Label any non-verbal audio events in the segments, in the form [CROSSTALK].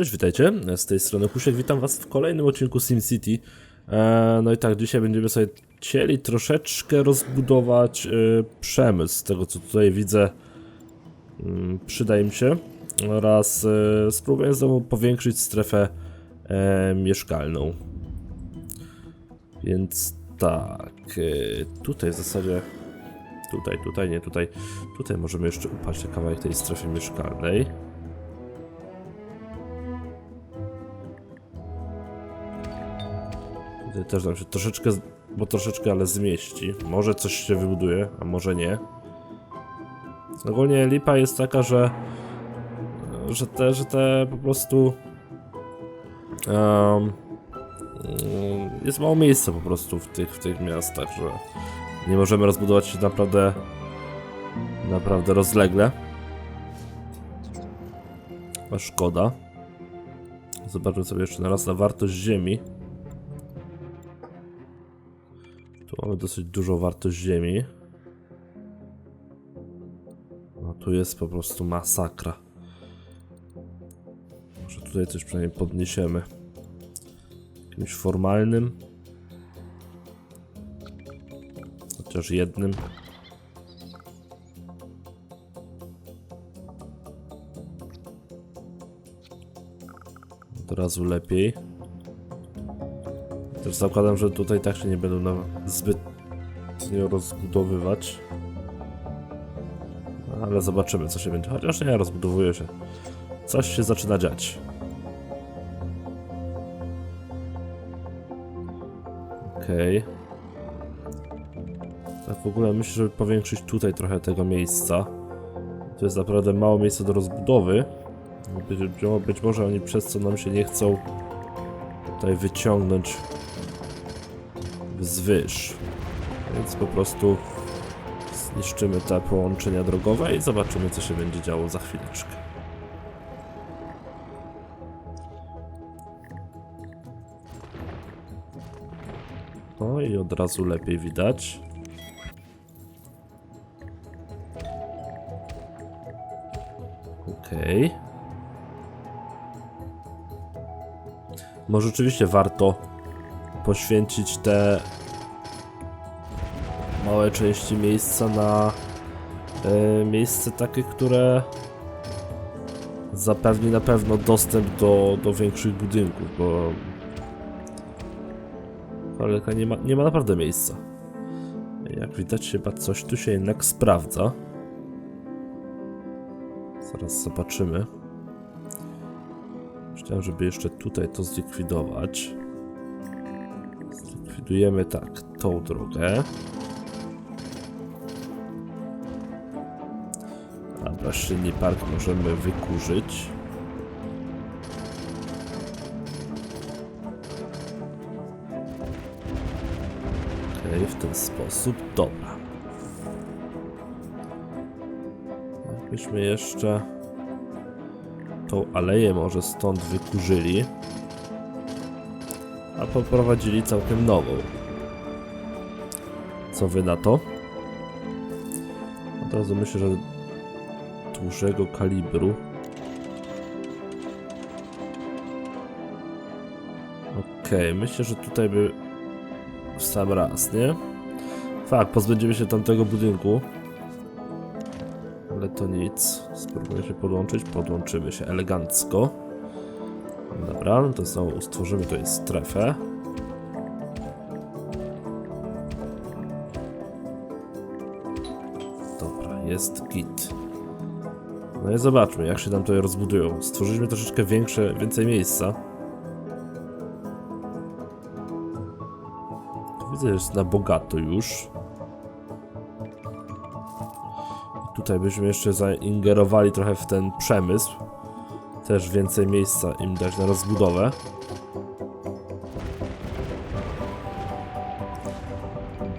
Cześć, witajcie. Z tej strony Kusiek, witam was w kolejnym odcinku SimCity. E, no i tak, dzisiaj będziemy sobie chcieli troszeczkę rozbudować e, przemysł, z tego co tutaj widzę mm, przyda im się. Oraz e, spróbuję znowu powiększyć strefę mieszkalną. Więc tak, tutaj w zasadzie, tutaj, tutaj, nie tutaj, tutaj możemy jeszcze upaść na kawałek tej strefy mieszkalnej. Też nam się troszeczkę, bo troszeczkę, ale zmieści. Może coś się wybuduje, a może nie. Ogólnie lipa jest taka, że że te, że te po prostu um, jest mało miejsca po prostu w tych, w tych miastach, że nie możemy rozbudować się naprawdę naprawdę rozlegle. A szkoda. Zobaczmy sobie jeszcze raz na wartość ziemi. Mamy dosyć dużą wartość ziemi. No tu jest po prostu masakra. Może tutaj coś przynajmniej podniesiemy. Jakimś formalnym. Chociaż jednym. Od razu lepiej. Też zakładam, że tutaj tak się nie będą nam zbytnio rozbudowywać. Ale zobaczymy, co się będzie. Chociaż nie, rozbudowuje się. Coś się zaczyna dziać. Okej. Tak w ogóle myślę, żeby powiększyć tutaj trochę tego miejsca. To jest naprawdę mało miejsca do rozbudowy. Być, być może oni przez co nam się nie chcą tutaj wyciągnąć wzwyż. Więc po prostu zniszczymy te połączenia drogowe i zobaczymy co się będzie działo za chwileczkę. No i od razu lepiej widać. Okej. Okay. Może rzeczywiście warto poświęcić te małe części miejsca na e, miejsce takie, które zapewni na pewno dostęp do, do większych budynków, bo Kolejka nie ma, nie ma naprawdę miejsca. Jak widać chyba coś tu się jednak sprawdza. Zaraz zobaczymy. Myślałem, żeby jeszcze tutaj to zlikwidować. Zlikwidujemy tak tą drogę. Dobra, silny park możemy wykurzyć. Okej, w ten sposób. Dobra. Jakbyśmy jeszcze tą aleję może stąd wykurzyli. A poprowadzili całkiem nową. Co wy na to? Od razu myślę, że dużego kalibru. Okej, okay, myślę, że tutaj by w sam raz, nie? Fakt, pozbędziemy się tamtego budynku. Ale to nic. Spróbuję się podłączyć. Podłączymy się elegancko. Dobra, to znowu stworzymy tutaj strefę. Dobra, jest git. No i zobaczmy, jak się nam tutaj rozbudują. Stworzyliśmy troszeczkę większe, więcej miejsca. Widzę, że jest na bogato już. Tutaj byśmy jeszcze zaingerowali trochę w ten przemysł. Też więcej miejsca im dać na rozbudowę.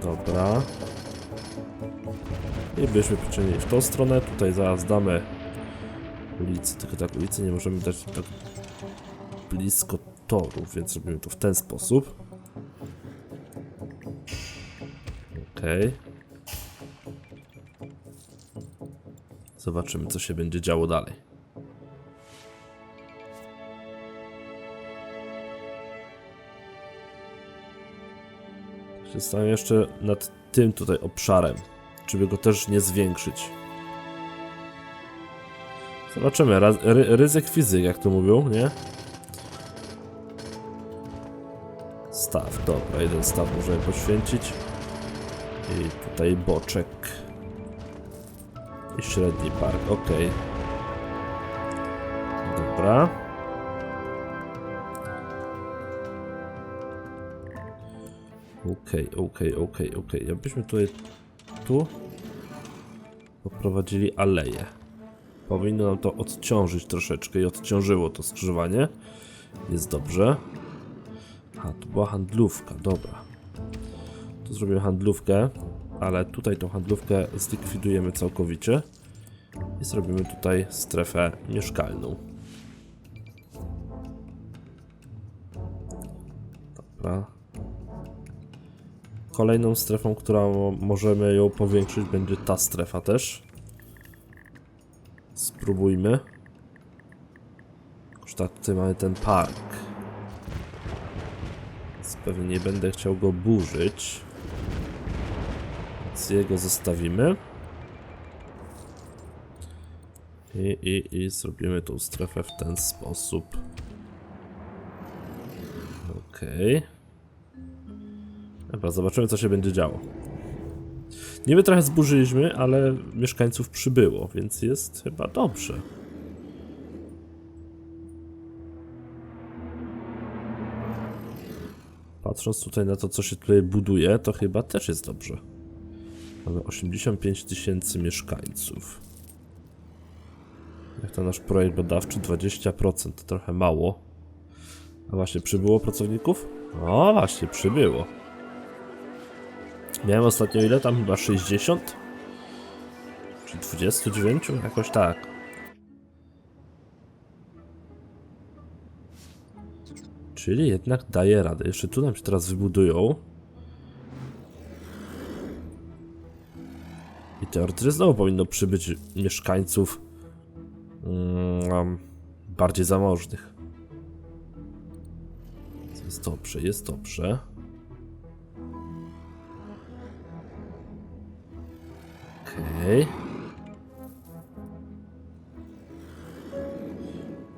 Dobra. I byśmy przyczynili w tą stronę. Tutaj zaraz damy ulicy, tylko tak ulicy nie możemy dać tak blisko torów, więc robimy to w ten sposób. Okej. Okay. Zobaczymy, co się będzie działo dalej. Zastanawiam jeszcze nad tym tutaj obszarem, żeby go też nie zwiększyć. Zobaczymy, ry, ryzyk fizyk, jak to mówią, nie? Staw, dobra, jeden staw możemy poświęcić. I tutaj boczek. I średni park, ok. Dobra. Okej, okej, okej, okej. Jakbyśmy tutaj tu poprowadzili aleję. Powinno nam to odciążyć troszeczkę i odciążyło to skrzyżowanie. Jest dobrze. A, tu była handlówka, dobra. Tu zrobimy handlówkę, ale tutaj tą handlówkę zlikwidujemy całkowicie i zrobimy tutaj strefę mieszkalną. Dobra. Kolejną strefą, którą możemy ją powiększyć, będzie ta strefa też. Spróbujmy. Już tak, tutaj mamy ten park. Więc pewnie nie będę chciał go burzyć. Więc jego zostawimy. I, i, I zrobimy tą strefę w ten sposób. Okej. Dobra, zobaczymy co się będzie działo. Niby trochę zburzyliśmy, ale mieszkańców przybyło, więc jest chyba dobrze. Patrząc tutaj na to, co się tutaj buduje, to chyba też jest dobrze. Mamy 85 tysięcy mieszkańców. Jak to nasz projekt badawczy? 20% to trochę mało. A właśnie, przybyło pracowników? O, właśnie, przybyło. Miałem ostatnio ile tam? Chyba 60? Czy 29? Jakoś tak. Czyli jednak daje radę. Jeszcze tu nam się teraz wybudują. I teoretycznie znowu powinno przybyć mieszkańców mm, bardziej zamożnych. Jest dobrze, jest dobrze. Okej.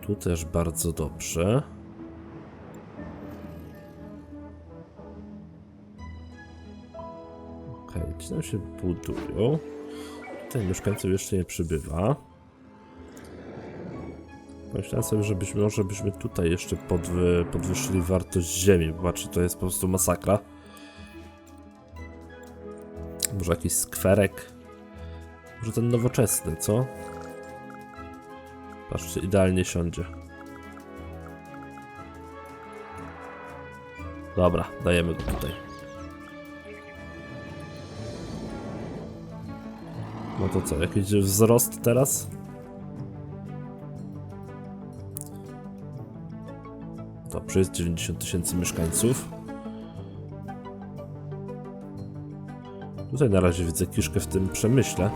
Tu też bardzo dobrze. Okej, ci tam się budują. Tutaj mieszkańców jeszcze nie przybywa. Myślałem sobie, żebyśmy może byśmy tutaj jeszcze podwy, podwyższyli wartość ziemi. Zobaczcie, to jest po prostu masakra. Może jakiś skwerek? Może ten nowoczesny, co? Patrzcie, idealnie siądzie. Dobra, dajemy go tutaj. No to co, jakiś wzrost teraz? Dobrze, jest 90 tysięcy mieszkańców. Tutaj na razie widzę kiszkę w tym przemyśle.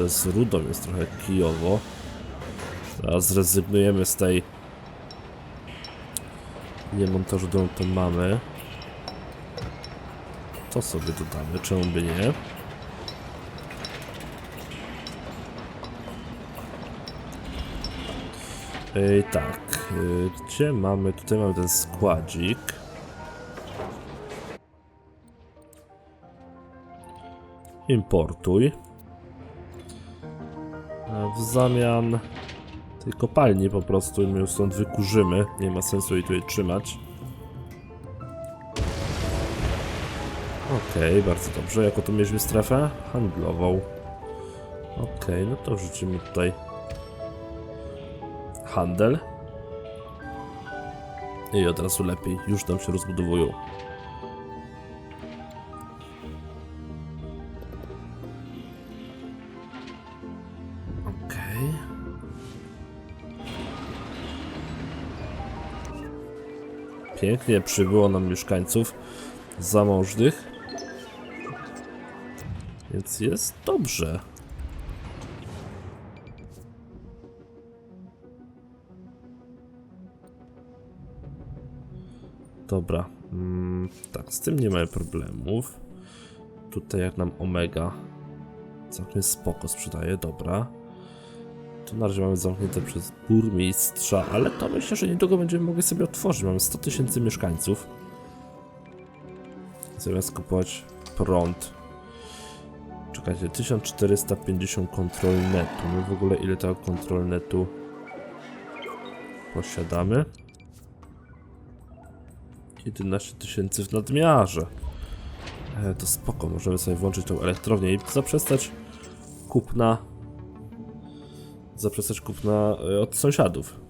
To z rudą jest trochę kijowo. Teraz zrezygnujemy z tej nie montażu, którą to mamy. To sobie dodamy, czemu by nie? Ej, tak, y, gdzie mamy, tutaj mamy ten składzik. Importuj. W zamian tej kopalni po prostu my ją stąd wykurzymy. Nie ma sensu jej tutaj trzymać. Okej, bardzo dobrze. Jaką tu mieliśmy strefę? Handlową. Okej, no to wrzucimy tutaj handel. I od razu lepiej, już tam się rozbudowują. Pięknie przybyło nam mieszkańców zamożnych. Więc jest dobrze. Dobra. Mm, tak, z tym nie mamy problemów. Tutaj jak nam Omega całkiem spoko sprzedaje, dobra. Tu na razie mamy zamknięte przez burmistrza, ale to myślę, że niedługo będziemy mogli sobie otworzyć. Mamy 100 tysięcy mieszkańców. Zamiast kupować prąd. Czekajcie, 1450 kontrol netu. My w ogóle ile tego kontrol netu posiadamy? 11 tysięcy w nadmiarze. E, to spoko, możemy sobie włączyć tą elektrownię i zaprzestać kupna zaprzestać kupna e, od sąsiadów.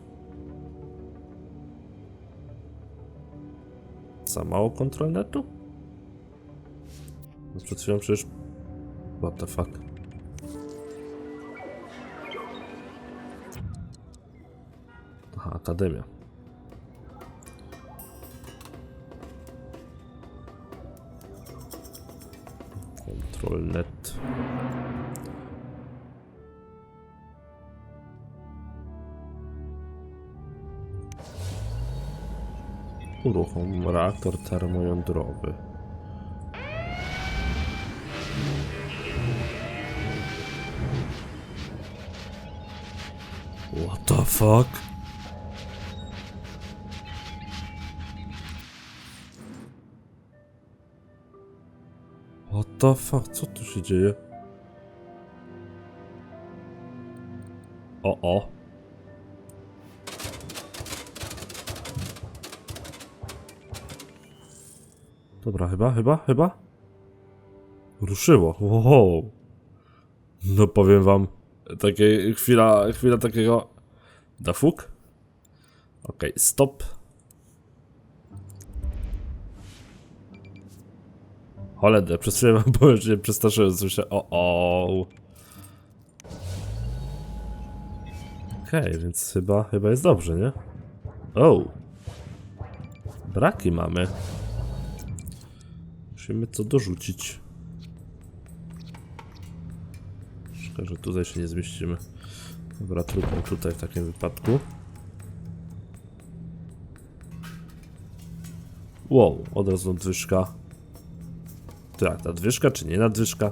Za mało kontrol netu? No przed chwilą przecież... What the fuck? Aha, akademia. Control Uruchom reaktor termojądrowy. What the fuck? What the fuck? Co tu się dzieje? O, o. Dobra, chyba, chyba, chyba. Ruszyło. Wow. No powiem wam, takie chwila, chwila takiego... Da fuk? Okej, stop. Holender, przez chwilę wam [LAUGHS] powiem, że przestraszyłem, słyszę o o. Okej, więc chyba, chyba jest dobrze, nie? O. Braki mamy. Musimy co dorzucić. Szkoda, że tutaj się nie zmieścimy. Dobra, trudno tutaj w takim wypadku. Wow, od razu nadwyżka. Tak, nadwyżka czy nie nadwyżka?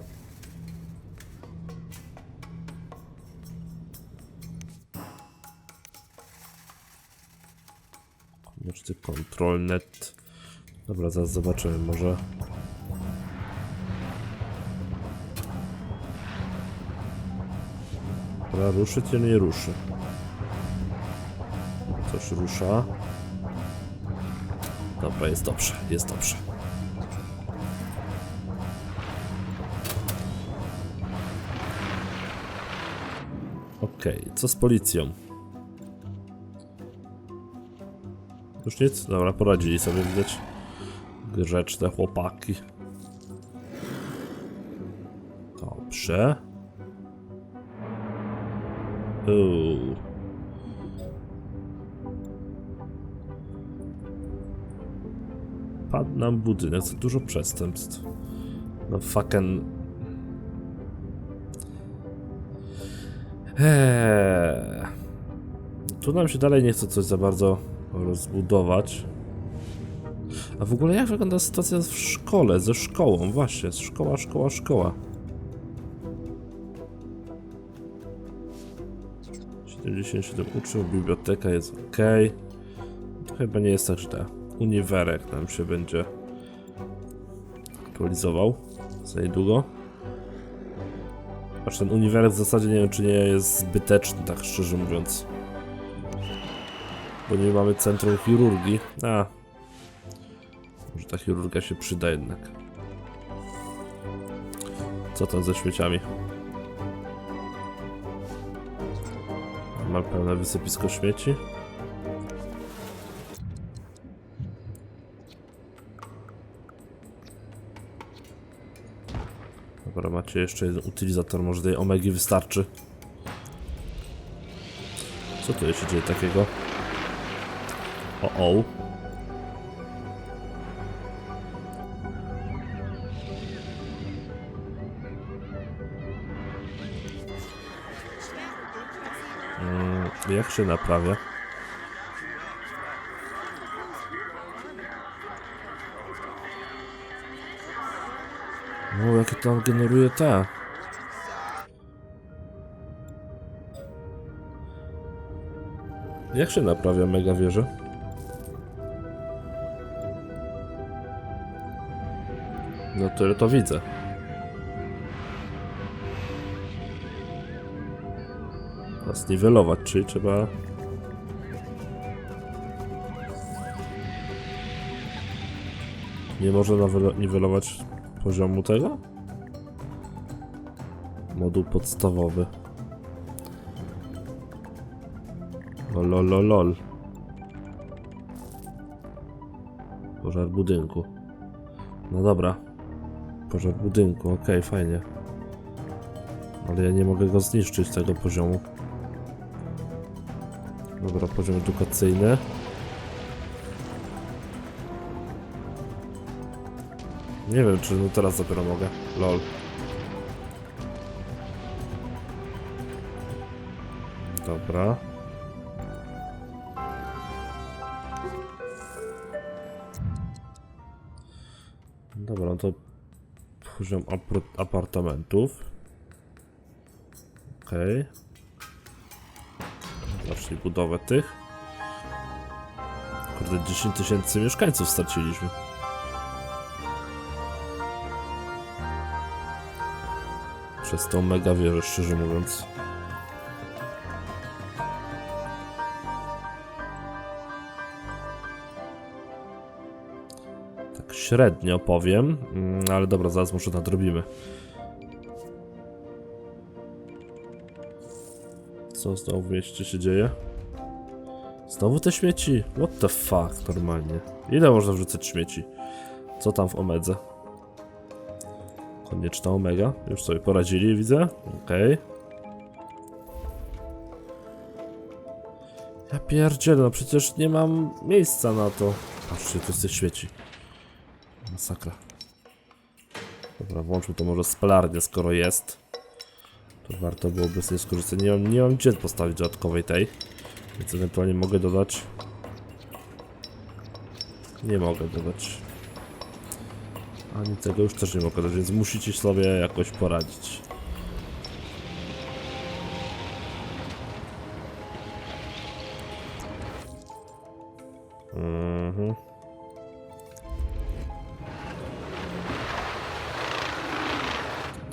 Jeszcze control net. Dobra, zaraz zobaczymy może. Dobra, ruszy czy nie ruszy? Coś rusza. Dobra, jest dobrze, jest dobrze. Okej, co z policją? Już nic? Dobra, poradzili sobie widać. Grzeczne chłopaki. Dobrze. Uuu. Padł nam budynek, za dużo przestępstw. No fucking... Eee. Tu nam się dalej nie chce coś za bardzo rozbudować. A w ogóle jak wygląda sytuacja w szkole, ze szkołą? Właśnie, szkoła, szkoła, szkoła. 77 uczniów, biblioteka jest ok. To chyba nie jest tak źle. Uniwerek nam się będzie aktualizował za niedługo. Aż ten uniwerek w zasadzie nie wiem, czy nie jest zbyteczny, tak szczerze mówiąc. Bo nie mamy centrum chirurgii. A. Może ta chirurgia się przyda jednak. Co tam ze śmieciami? Ma pełne wysypisko śmieci. Dobra, macie jeszcze jeden utylizator, może tej omegi wystarczy. Co tu się dzieje takiego? O, o. Mm, jak się naprawia? No, o, jakie tam generuje te. Jak się naprawia mega wieża? No tyle to widzę. Zniwelować, czyli trzeba... Nie można niwelować poziomu tego? Moduł podstawowy. Lol, lol, lol. Pożar budynku. No dobra. Pożar budynku, okej, fajnie. Ale ja nie mogę go zniszczyć tego poziomu. Dobra, poziom edukacyjny. Nie wiem, czy no teraz dopiero mogę. Lol. Dobra. Dobra, no to poziom apartamentów. Okej. Zacznij budowę tych. Kurde, 10 tysięcy mieszkańców straciliśmy. Przez tą mega wieżę, szczerze mówiąc. Tak średnio powiem, mm, ale dobra, zaraz może nadrobimy. Co znowu w mieście się dzieje? Znowu te śmieci? What the fuck, normalnie. Ile można wrzucać śmieci? Co tam w Omedze? Konieczna Omega. Już sobie poradzili, widzę. Okej. Ja pierdzielę, no przecież nie mam miejsca na to. Patrzcie, jest tych świeci. Masakra. Dobra, włączmy to może spalarnię, skoro jest. To warto byłoby z niej skorzystać. Nie mam, nie mam gdzie postawić dodatkowej tej. Więc ewentualnie mogę dodać. Nie mogę dodać. Ani tego już też nie mogę dodać, więc musicie sobie jakoś poradzić. Mhm.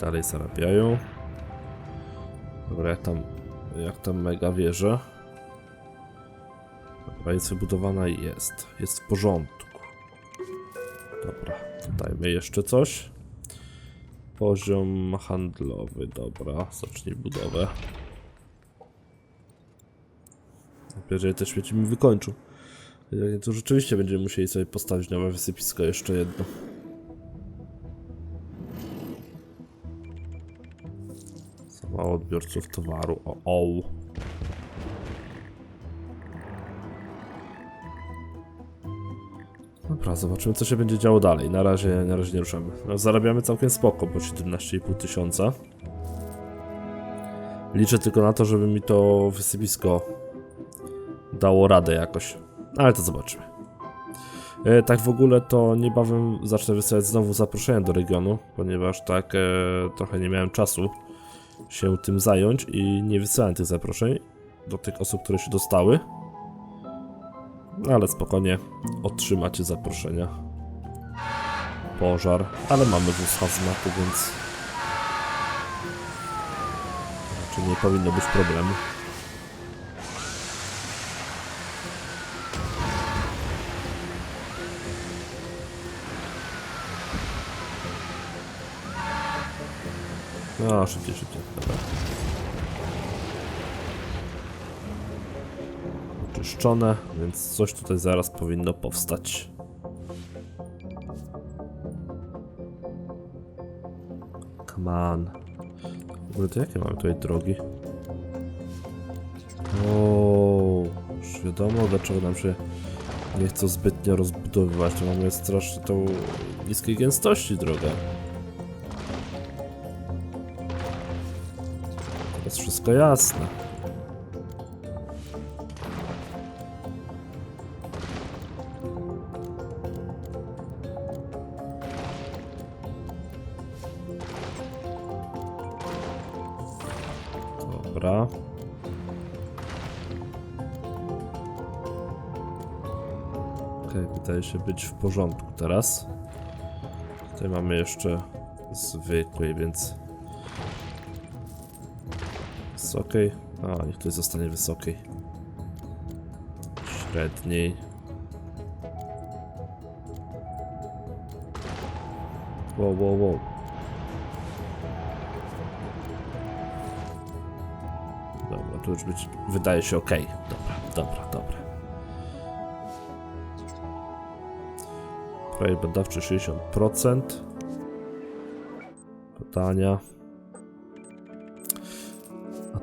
Dalej zarabiają. Dobra, jak tam, jak tam mega wieża. Dobra, jest wybudowana i jest. Jest w porządku. Dobra, dajmy jeszcze coś. Poziom handlowy, dobra, zacznij budowę. Jeżeli te śmieci mi nie, to rzeczywiście będziemy musieli sobie postawić nowe wysypisko, jeszcze jedno. Za mało odbiorców towaru, o, o. Dobra, zobaczymy co się będzie działo dalej. Na razie, na razie nie ruszamy. No, zarabiamy całkiem spoko, po 17,5 tysiąca. Liczę tylko na to, żeby mi to wysypisko dało radę jakoś. Ale to zobaczymy. E, tak w ogóle to niebawem zacznę wysyłać znowu zaproszenia do regionu, ponieważ tak e, trochę nie miałem czasu się tym zająć i nie wysyłałem tych zaproszeń do tych osób, które się dostały. Ale spokojnie otrzymacie zaproszenia. Pożar, ale mamy wóz hazmatu, więc raczej nie powinno być problemu. No, szybciej, szybciej. Dobra. Oczyszczone, więc coś tutaj zaraz powinno powstać. Come on. W ogóle to jakie mamy tutaj drogi? O, już wiadomo dlaczego nam się nie chcą zbytnio rozbudowywać. To mamy strasznie tą niskiej gęstości drogę. wszystko jasne. Dobra. Się być w porządku teraz. Tutaj mamy jeszcze zwykły, więc Wysokiej. A, niech tutaj zostanie wysokiej. Średniej. Wow, wow, wow. Dobra, tu już być, wydaje się ok. Dobra, dobra, dobra. Projekt badawczy 60%. Pytania.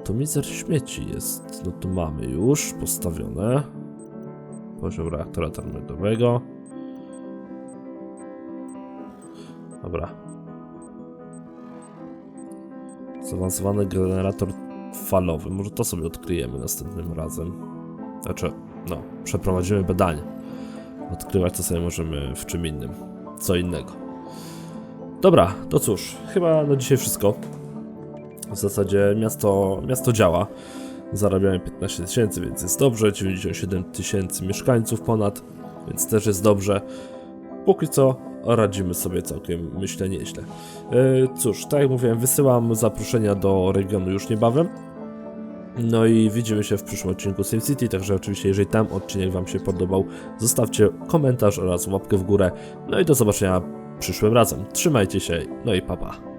Atomizer śmieci jest. No to mamy już postawione. Poziom reaktora terminowego. Dobra. Zaawansowany generator falowy. Może to sobie odkryjemy następnym razem. Znaczy, no, przeprowadzimy badanie. Odkrywać to sobie możemy w czym innym. Co innego. Dobra, to cóż, chyba na dzisiaj wszystko. W zasadzie miasto, miasto działa. Zarabiamy 15 tysięcy, więc jest dobrze. 97 tysięcy mieszkańców ponad, więc też jest dobrze. Póki co radzimy sobie całkiem, myślę, nieźle. Yy, cóż, tak jak mówiłem, wysyłam zaproszenia do regionu już niebawem. No i widzimy się w przyszłym odcinku SimCity, także oczywiście jeżeli tam odcinek Wam się podobał, zostawcie komentarz oraz łapkę w górę. No i do zobaczenia przyszłym razem. Trzymajcie się, no i papa. Pa.